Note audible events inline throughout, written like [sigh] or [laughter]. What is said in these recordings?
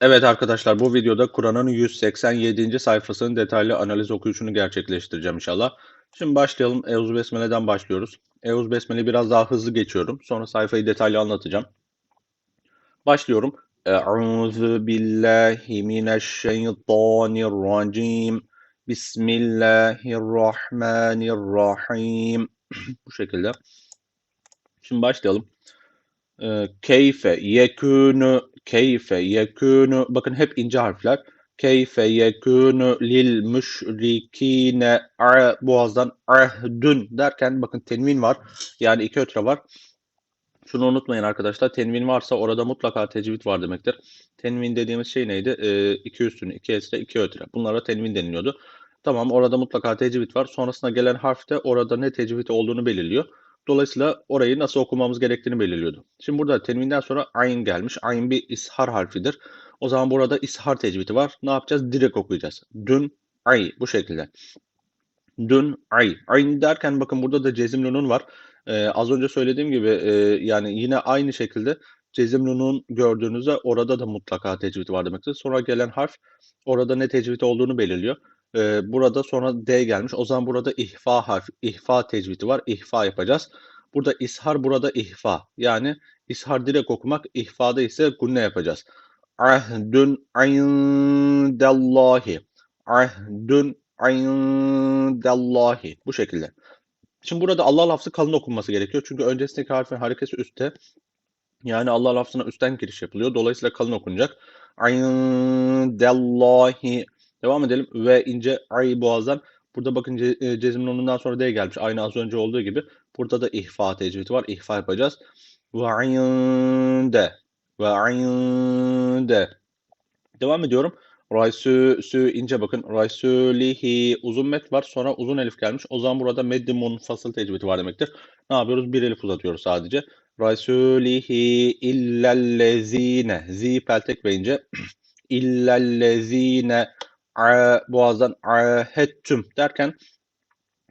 Evet arkadaşlar bu videoda Kur'an'ın 187. sayfasının detaylı analiz okuyuşunu gerçekleştireceğim inşallah. Şimdi başlayalım. Eûzü Besmele'den başlıyoruz. Eûzü Besmele'yi biraz daha hızlı geçiyorum. Sonra sayfayı detaylı anlatacağım. Başlıyorum. Eûzü billahi mineşşeytanirracim. Bismillahirrahmanirrahim. [clears throat] Bu şekilde. Şimdi başlayalım. Ee, Keyfe yekûnü keyfe yekûnü bakın hep ince harfler. Keyfe yekûnü lil müşrikine a boğazdan ahdün derken bakın tenvin var. Yani iki ötre var. Şunu unutmayın arkadaşlar. Tenvin varsa orada mutlaka tecvid var demektir. Tenvin dediğimiz şey neydi? Ee, iki üstünü, iki esre, iki ötre. Bunlara tenvin deniliyordu. Tamam orada mutlaka tecvid var. Sonrasında gelen harf de orada ne tecvid olduğunu belirliyor. Dolayısıyla orayı nasıl okumamız gerektiğini belirliyordu. Şimdi burada tenvinden sonra ayn gelmiş. Ayn bir ishar harfidir. O zaman burada ishar tecvidi var. Ne yapacağız? Direkt okuyacağız. Dün ay bu şekilde. Dün ay. Ayn derken bakın burada da cezim nunun var. Ee, az önce söylediğim gibi e, yani yine aynı şekilde cezim nunun gördüğünüzde orada da mutlaka tecvid var demektir. Sonra gelen harf orada ne tecvid olduğunu belirliyor. Ee, burada sonra D gelmiş. O zaman burada ihfa harfi, ihfa tecvidi var. İhfa yapacağız. Burada ishar, burada ihfa. Yani ishar direkt okumak, ihfada ise gunne yapacağız. Ahdun indallahi. Ahdun indallahi. Bu şekilde. Şimdi burada Allah lafzı kalın okunması gerekiyor. Çünkü öncesindeki harfin harekesi üstte. Yani Allah lafzına üstten giriş yapılıyor. Dolayısıyla kalın okunacak. Indallahi. Devam edelim. Ve ince ay boğazdan. Burada bakın ce, cezmin onundan sonra D gelmiş. Aynı az önce olduğu gibi. Burada da ihfa tecvidi var. İhfa yapacağız. Ve inde. Ve inde. Devam ediyorum. Raysü sü ince bakın. Raysülihi uzun met var. Sonra uzun elif gelmiş. O zaman burada meddi munfasıl tecvidi var demektir. Ne yapıyoruz? Bir elif uzatıyoruz sadece. Raysülihi illellezine. Zi peltek ve ince. [clears throat] illellezine a, boğazdan ahettüm derken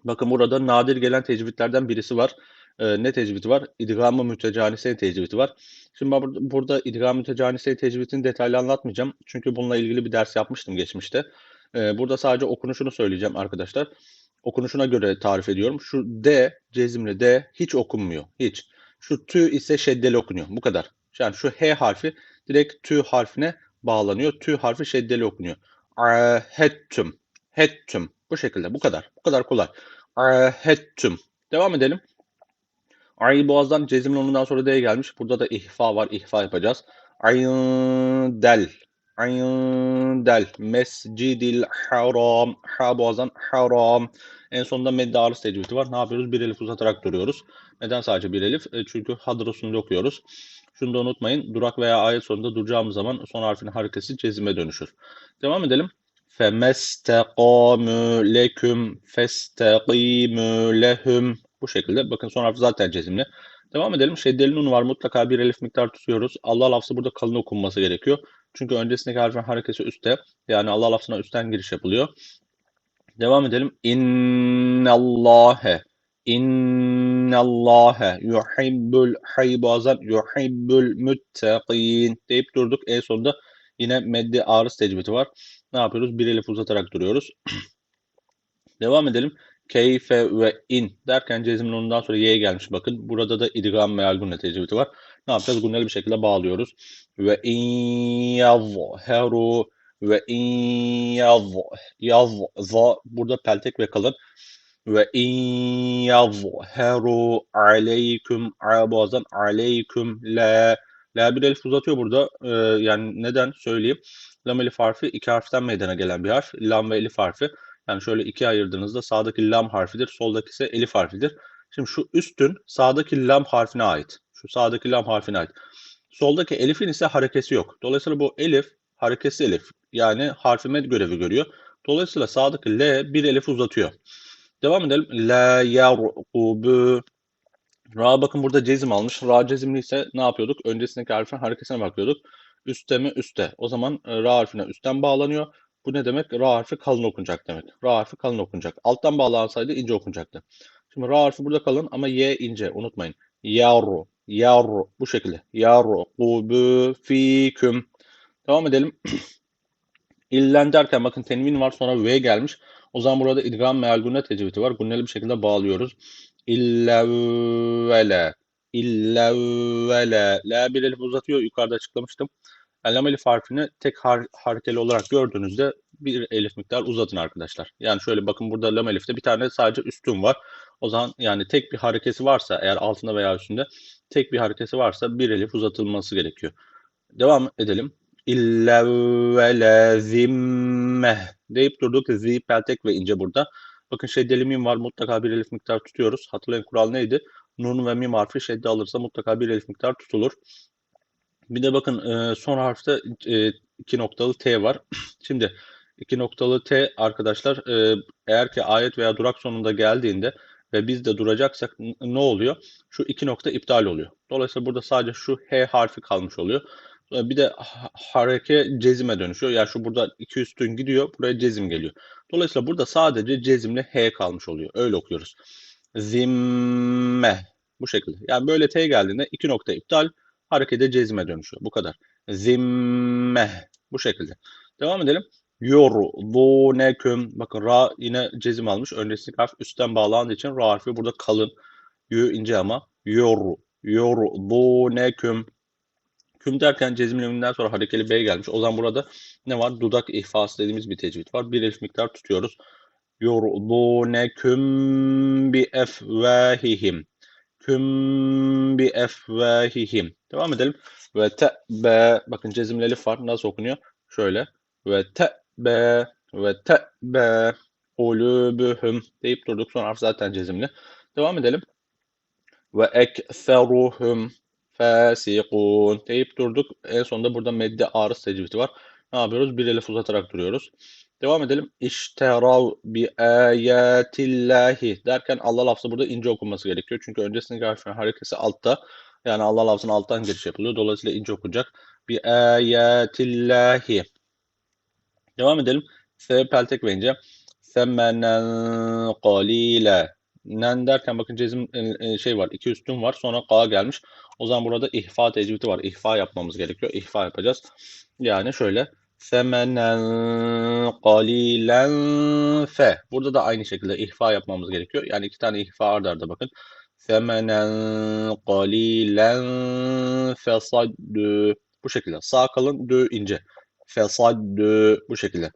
bakın burada nadir gelen tecvidlerden birisi var. Ee, ne tecvidi var? İdgam-ı mütecanise tecvidi var. Şimdi ben burada, burada idgam-ı mütecanise tecvidini detaylı anlatmayacağım. Çünkü bununla ilgili bir ders yapmıştım geçmişte. Ee, burada sadece okunuşunu söyleyeceğim arkadaşlar. Okunuşuna göre tarif ediyorum. Şu D, cezimli D hiç okunmuyor. Hiç. Şu tü ise şeddeli okunuyor. Bu kadar. Yani şu H harfi direkt tü harfine bağlanıyor. Tü harfi şeddeli okunuyor. Ahettüm. Hettüm. Bu şekilde. Bu kadar. Bu kadar kolay. Ahettüm. Devam edelim. Ay boğazdan cezimli onundan sonra D'ye gelmiş. Burada da ihfa var. İhfa yapacağız. Ayın del. Ayın del. Mescidil haram. Ha boğazdan haram. En sonunda medde arız tecvidi var. Ne yapıyoruz? Bir elif uzatarak duruyoruz. Neden sadece bir elif? E, çünkü hadrosunu okuyoruz. Şunu da unutmayın. Durak veya ayet sonunda duracağımız zaman son harfin harekesi cezime dönüşür. Devam edelim. فَمَسْتَقَامُوا لَكُمْ فَاسْتَقِيمُوا لَهُمْ Bu şekilde. Bakın son harf zaten cezimli. Devam edelim. Şeddeli nun var. Mutlaka bir elif miktar tutuyoruz. Allah lafzı burada kalın okunması gerekiyor. Çünkü öncesindeki harfin harekesi üstte. Yani Allah lafzına üstten giriş yapılıyor. Devam edelim. İnnallâhe. İnnallâhe yuhibbul hay bazen yuhibbul müttegîn deyip durduk. En sonunda yine meddi arız tecvidi var. Ne yapıyoruz? Bir elif uzatarak duruyoruz. [clears throat] Devam edelim. Keyfe ve in derken cezmin ondan sonra y'ye gelmiş. Bakın burada da idgam meal gunne tecvidi var. Ne yapacağız? Gunneli bir şekilde bağlıyoruz. Ve in yazheru ve in yaz yaz za burada peltek ve kalın ve in yazheru aleyküm boğazdan aleyküm la. La bir elif uzatıyor burada. Ee, yani neden söyleyeyim? Lam elif harfi iki harften meydana gelen bir harf. Lam ve elif harfi. Yani şöyle ikiye ayırdığınızda sağdaki lam harfidir soldaki ise elif harfidir. Şimdi şu üstün sağdaki lam harfine ait. Şu sağdaki lam harfine ait. Soldaki elifin ise harekesi yok. Dolayısıyla bu elif harekesi elif. Yani harfi med görevi görüyor. Dolayısıyla sağdaki L bir elif uzatıyor. Devam edelim. La yarqubu. Ra bakın burada cezim almış. Ra cezimli ise ne yapıyorduk? Öncesindeki harfin harekesine bakıyorduk. Üste mi? Üste. O zaman e, ra harfine üstten bağlanıyor. Bu ne demek? Ra harfi kalın okunacak demek. Ra harfi kalın okunacak. Alttan bağlansaydı ince okunacaktı. Şimdi ra harfi burada kalın ama y ince. Unutmayın. Yaru. Yaru. Bu şekilde. Yaru. Kubu fiküm. Devam edelim. [clears throat] İllen derken bakın tenvin var sonra V gelmiş. O zaman burada idgam meal gunne tecvidi var. Gunneli bir şekilde bağlıyoruz. İllevvele. İllevvele. La bir elif uzatıyor. Yukarıda açıklamıştım. Ellem elif harfini tek har harekeli olarak gördüğünüzde bir elif miktar uzatın arkadaşlar. Yani şöyle bakın burada lam elifte bir tane sadece üstün var. O zaman yani tek bir harekesi varsa eğer altında veya üstünde tek bir harekesi varsa bir elif uzatılması gerekiyor. Devam edelim. İlla ve lazimme deyip durduk. Zi, peltek ve ince burada. Bakın şeddeli mim var. Mutlaka bir elif miktar tutuyoruz. Hatırlayın kural neydi? Nun ve mim harfi şedde alırsa mutlaka bir elif miktar tutulur. Bir de bakın e, son harfte e, iki noktalı T var. [clears throat] Şimdi iki noktalı T arkadaşlar e, eğer ki ayet veya durak sonunda geldiğinde ve biz de duracaksak ne oluyor? Şu iki nokta iptal oluyor. Dolayısıyla burada sadece şu H harfi kalmış oluyor. Bir de hareke cezime dönüşüyor. Yani şu burada iki üstün gidiyor. Buraya cezim geliyor. Dolayısıyla burada sadece cezimle H kalmış oluyor. Öyle okuyoruz. Zimme. Bu şekilde. Yani böyle T geldiğinde iki nokta iptal. Harekete cezime dönüşüyor. Bu kadar. Zimme. Bu şekilde. Devam edelim. Yurduneküm. Bakın ra yine cezim almış. Öncesi harf üstten bağlandığı için ra harfi burada kalın. Yü ince ama. Yor. Yurduneküm. Küm derken cezimleminden sonra harekeli B gelmiş. O zaman burada ne var? Dudak ihfası dediğimiz bir tecvid var. Bir elif miktar tutuyoruz. Yurduneküm bi efvahihim. Küm bi efvahihim. Devam edelim. Ve te be bakın cezimli elif var. Nasıl okunuyor? Şöyle. Ve te be ve te be ulubühüm deyip durduk. Son harf zaten cezimli. Devam edelim. Ve ekseruhum fasikun deyip durduk. En sonunda burada medde arız tecvidi var. Ne yapıyoruz? Bir elif uzatarak duruyoruz. Devam edelim. İşterav bi ayatillahi derken Allah lafzı burada ince okunması gerekiyor. Çünkü öncesinin harfinin harekesi altta. Yani Allah lafzının alttan giriş yapılıyor. Dolayısıyla ince okunacak. Bi ayatillahi. Devam edelim. S peltek ve ince. Semenen qalile. Nen derken bakın cezim şey var. iki üstün var. Sonra K gelmiş. O zaman burada ihfa tecvidi var. İhfa yapmamız gerekiyor. İhfa yapacağız. Yani şöyle semenen qalilen fe. Burada da aynı şekilde ihfa yapmamız gerekiyor. Yani iki tane ihfa ardarda arda bakın. Semenen qalilen fesaddü. Bu şekilde. Sağ kalın, dö ince. Fesaddü. Bu şekilde.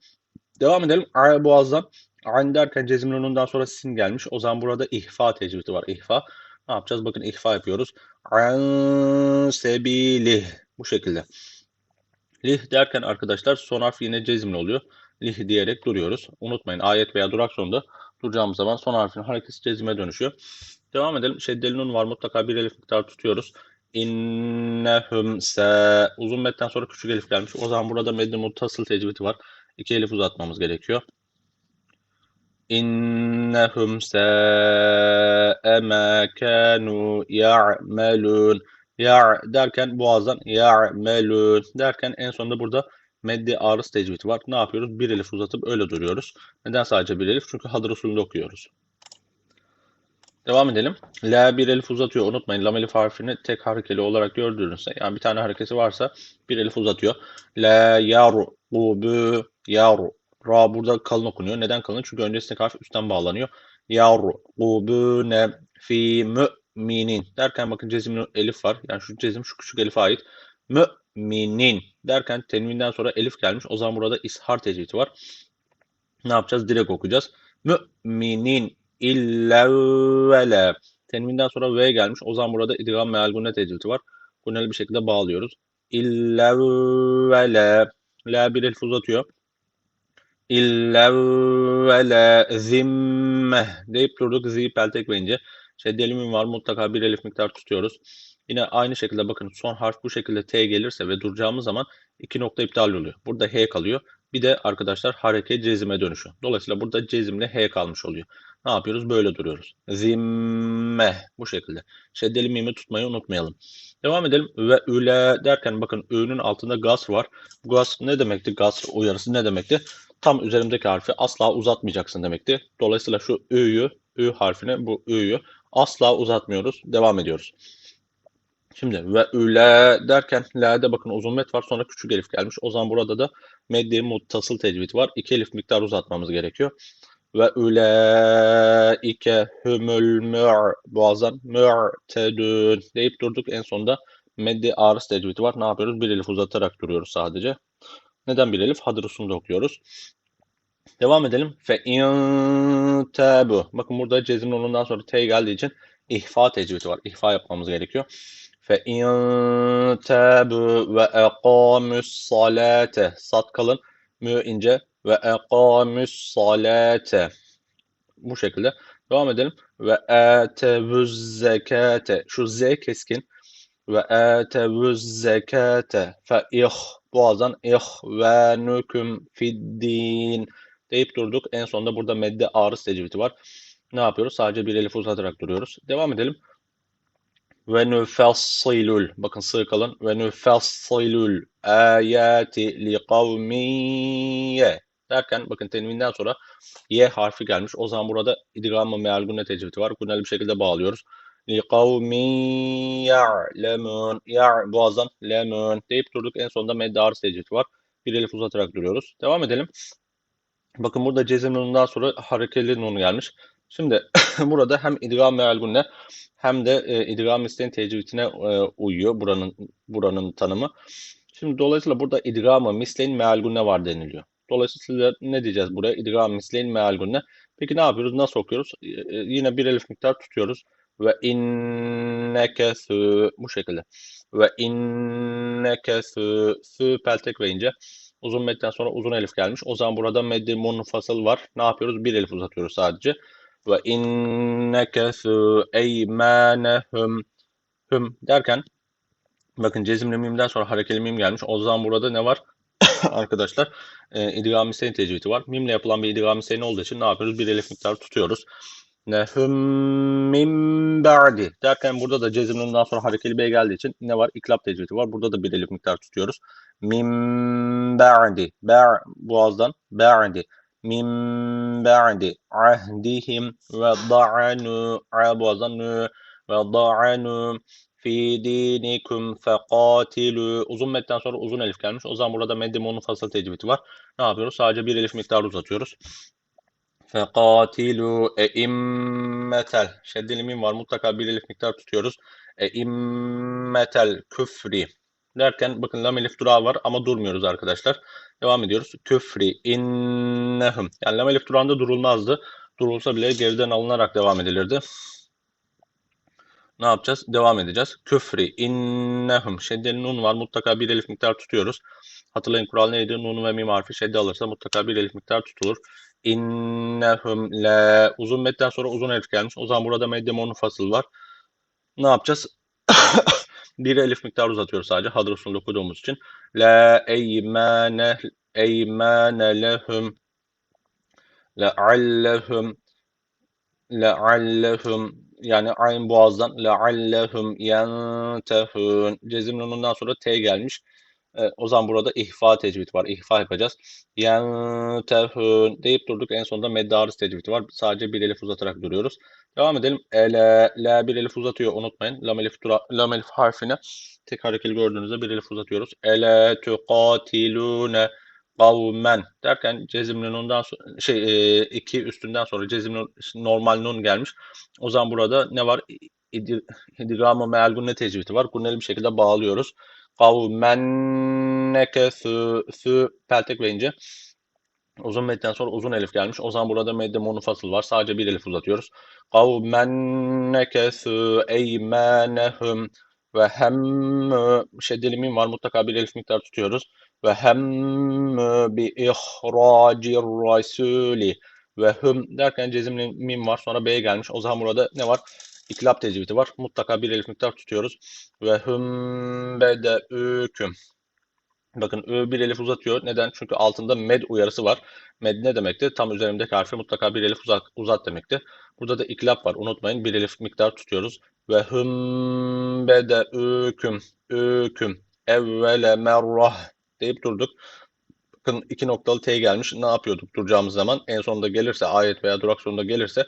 Devam edelim. Boğazdan. Ayn derken cezimlunundan sonra sin gelmiş. O zaman burada ihfa tecvidi var. İhfa. Ne yapacağız? Bakın ihfa yapıyoruz. An sebilih. Bu şekilde. Lih derken arkadaşlar son harf yine cezimli oluyor. Lih diyerek duruyoruz. Unutmayın ayet veya durak sonunda duracağımız zaman son harfin hareketi cezime dönüşüyor. Devam edelim. Şeddeli nun var. Mutlaka bir elif miktar tutuyoruz. İnnehum se. Uzun metten sonra küçük elif gelmiş. O zaman burada medde muttasıl tecvidi var. İki elif uzatmamız gerekiyor. İnnehum sâ'e mâ kânû ya'melûn. Ya derken boğazdan ya'melûn derken en sonunda burada meddi arız tecvidi var. Ne yapıyoruz? Bir elif uzatıp öyle duruyoruz. Neden sadece bir elif? Çünkü hadır usulünde okuyoruz. Devam edelim. La bir elif uzatıyor. Unutmayın lam elif harfini tek harekeli olarak gördüğünüzde yani bir tane harekesi varsa bir elif uzatıyor. La yaru bu yaru Ra burada kalın okunuyor. Neden kalın? Çünkü öncesindeki harf üstten bağlanıyor. Yargubune fi müminin derken bakın cezimli elif var. Yani şu cezim şu küçük elife ait. Müminin derken tenvinden sonra elif gelmiş. O zaman burada ishar tecvidi var. Ne yapacağız? Direkt okuyacağız. Müminin illevvele. Tenvinden sonra V gelmiş. O zaman burada idgam meal gunne tecvidi var. Gunneli bir şekilde bağlıyoruz. İllevvele. La bir elif uzatıyor illa ve la zimme deyip durduk. Zi peltek verince şeddeli mim var. Mutlaka bir elif miktar tutuyoruz. Yine aynı şekilde bakın son harf bu şekilde T gelirse ve duracağımız zaman iki nokta iptal oluyor. Burada H kalıyor. Bir de arkadaşlar hareket cezime dönüşüyor. Dolayısıyla burada cezimle H kalmış oluyor. Ne yapıyoruz? Böyle duruyoruz. Zimme bu şekilde. Şeddeli mimi tutmayı unutmayalım. Devam edelim. Ve üle derken bakın ö'nün altında gas var. Gas ne demekti? Gas uyarısı ne demekti? Tam üzerimdeki harfi asla uzatmayacaksın demekti. Dolayısıyla şu ü'yü, ü harfini, bu ü'yü asla uzatmıyoruz. Devam ediyoruz. Şimdi ve üle derken la'de bakın uzun met var sonra küçük elif gelmiş. O zaman burada da meddi muttasıl tecvid var. İki elif miktar uzatmamız gerekiyor. Ve üleike humul mu'r boğazdan mu'tedun deyip durduk. En sonunda meddi arız tecvidi var. Ne yapıyoruz? Bir elif uzatarak duruyoruz sadece. Neden bir elif? Hadır usulünde okuyoruz. Devam edelim. Fe in tabu. Bakın burada cezim onundan sonra t geldiği için ihfa tecvidi var. İhfa yapmamız gerekiyor. Fe in tabu ve aqamus salate. Sat kalın. Mü ince ve aqamus salate. Bu şekilde. Devam edelim. Ve atevuz zekate. Şu z keskin. Ve atevuz zekate. Fe ih. Boğazdan ihvanüküm fiddin deyip durduk. En sonunda burada medde arız tecvidi var. Ne yapıyoruz? Sadece bir elif uzatarak duruyoruz. Devam edelim. Ve nufassilul. Bakın sığ kalın. Ve nufassilul ayati li kavmiye. Derken bakın tenvinden sonra y harfi gelmiş. O zaman burada idgam-ı meal gunne var. Gunneli bir şekilde bağlıyoruz. Li kavmi ya'lemun. Ya boğazdan lemun deyip durduk. En sonunda medde arız tecvidi var. Bir elif uzatarak duruyoruz. Devam edelim. Bakın burada cezim nunundan sonra harekeli nun gelmiş. Şimdi [laughs] burada hem idgam meal gunne hem de e, idgam isteğin tecvidine e, uyuyor buranın buranın tanımı. Şimdi dolayısıyla burada idgam-ı misleyin meal gunne var deniliyor. Dolayısıyla ne diyeceğiz buraya? İdgam misleyin meal gunne. Peki ne yapıyoruz? Nasıl okuyoruz? E, e, yine bir elif miktar tutuyoruz. Ve inneke sü bu şekilde. Ve inneke sü sü peltek ve ince. Uzun medden sonra uzun elif gelmiş. O zaman burada meddi munfasıl var. Ne yapıyoruz? Bir elif uzatıyoruz sadece. Ve inneke sü eymanehum hüm derken bakın cezimli mimden sonra harekeli mim gelmiş. O zaman burada ne var? [coughs] Arkadaşlar e, idgam-ı senin tecvidi var. Mimle yapılan bir idgam-ı senin olduğu için ne yapıyoruz? Bir elif miktarı tutuyoruz. Nehum min ba'di derken burada da cezimlerinden sonra harekeli bey geldiği için ne var? İklap tecvidi var. Burada da bir elif miktar tutuyoruz. Min ba'di. Ba' boğazdan ba'di. Min ba'di ahdihim ve da'anu a boğazdan nü ve da'anu fi dinikum fekatilu uzun metten sonra uzun elif gelmiş. O zaman burada meddemonun fasıl tecvidi var. Ne yapıyoruz? Sadece bir elif miktarı uzatıyoruz. Fekatilu eimmetel. Şeddeli mim var. Mutlaka bir elif miktar tutuyoruz. Eimmetel küfri. Derken bakın lam elif durağı var ama durmuyoruz arkadaşlar. Devam ediyoruz. Küfri innehum. Yani lam elif durağında durulmazdı. Durulsa bile geriden alınarak devam edilirdi. Ne yapacağız? Devam edeceğiz. Küfri innehum. Şeddeli nun var. Mutlaka bir elif miktar tutuyoruz. Hatırlayın kural neydi? Nun ve mim harfi şedde alırsa mutlaka bir elif miktar tutulur. İnnehum la uzun metten sonra uzun elif gelmiş. O zaman burada meddemonun fasıl var. Ne yapacağız? [coughs] bir elif miktar uzatıyoruz sadece. Hadr usulü okuduğumuz için. La eymane eymane lehum leallehum leallehum yani ayn boğazdan leallehum yentehun cezim nunundan sonra t gelmiş. E, o zaman burada ihfa tecvidi var. İhfa yapacağız. Yentehun deyip durduk. En sonunda meddarız tecvidi var. Sadece bir elif uzatarak duruyoruz. Devam edelim. Ele, la bir elif uzatıyor. Unutmayın. Lam elif, dura, lam elif harfine tek harekeli gördüğünüzde bir elif uzatıyoruz. Ele tuqatilune kavmen derken cezimli nundan sonra şey e, iki üstünden sonra cezimli normal nun gelmiş. O zaman burada ne var? İdgamı meal gunne var. Gunneli bir şekilde bağlıyoruz. Kavmenneke sü, sü peltek ve ince. Uzun metten sonra uzun elif gelmiş. O zaman burada medde monufasıl var. Sadece bir elif uzatıyoruz. Kavmenneke sü eymanehum ve hem şeddeli mim var. Mutlaka bir elif miktar tutuyoruz. Ve hem bi ihracir rasuli ve hüm derken cezimli mim var. Sonra B'ye gelmiş. O zaman burada ne var? İklap tecvidi var. Mutlaka bir elif miktar tutuyoruz. Ve hüm bedeüküm. Bakın ü bir elif uzatıyor. Neden? Çünkü altında med uyarısı var. Med ne demekti? Tam üzerimdeki harfi mutlaka bir elif uzat, uzat demekti. Burada da iklap var. Unutmayın bir elif miktar tutuyoruz. Ve hüm bedeüküm. Üküm. Evvele merrah deyip durduk. Bakın iki noktalı T gelmiş. Ne yapıyorduk duracağımız zaman? En sonunda gelirse ayet veya durak sonunda gelirse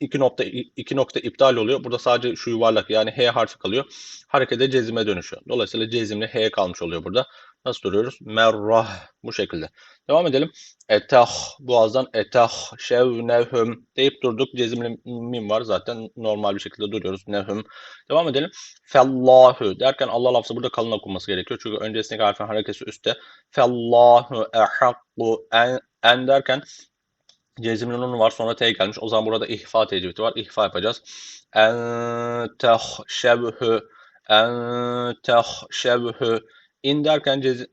iki nokta iki nokta iptal oluyor. Burada sadece şu yuvarlak yani H harfi kalıyor. Harekete cezime dönüşüyor. Dolayısıyla cezimli H kalmış oluyor burada. Nasıl duruyoruz? Merrah bu şekilde. Devam edelim. Etah boğazdan etah şevnehum deyip durduk. Cezimli mim var zaten normal bir şekilde duruyoruz. Nehum. Devam edelim. Fellahu derken Allah lafzı burada kalın okunması gerekiyor. Çünkü öncesindeki harfin harekesi üstte. Fellahu ehakku en, en derken cezimli nun var sonra T gelmiş. O zaman burada ihfa tecvidi var. İhfa yapacağız. En tehşebhü en tehşebhü in derken cez,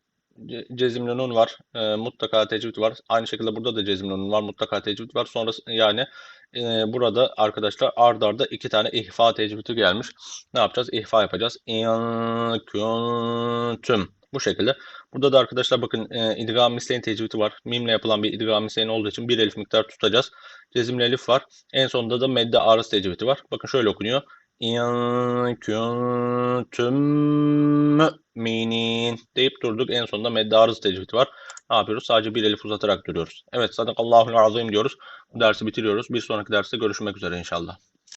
ce- cezimli var. E, mutlaka tecvid var. Aynı şekilde burada da cezimli nun var. Mutlaka tecvid var. Sonra yani e, burada arkadaşlar ard arda iki tane ihfa tecvidi gelmiş. Ne yapacağız? İhfa yapacağız. İn kuntum. Bu şekilde. Burada da arkadaşlar bakın e, idgam misleyin tecvidi var. Mimle yapılan bir idgam misleyin olduğu için bir elif miktar tutacağız. Cezimli elif var. En sonunda da medde arız tecvidi var. Bakın şöyle okunuyor. İn kuntum müminin deyip durduk. En sonunda medde arız tecvidi var. Ne yapıyoruz? Sadece bir elif uzatarak duruyoruz. Evet, sadakallahul azim diyoruz. Bu dersi bitiriyoruz. Bir sonraki derste görüşmek üzere inşallah.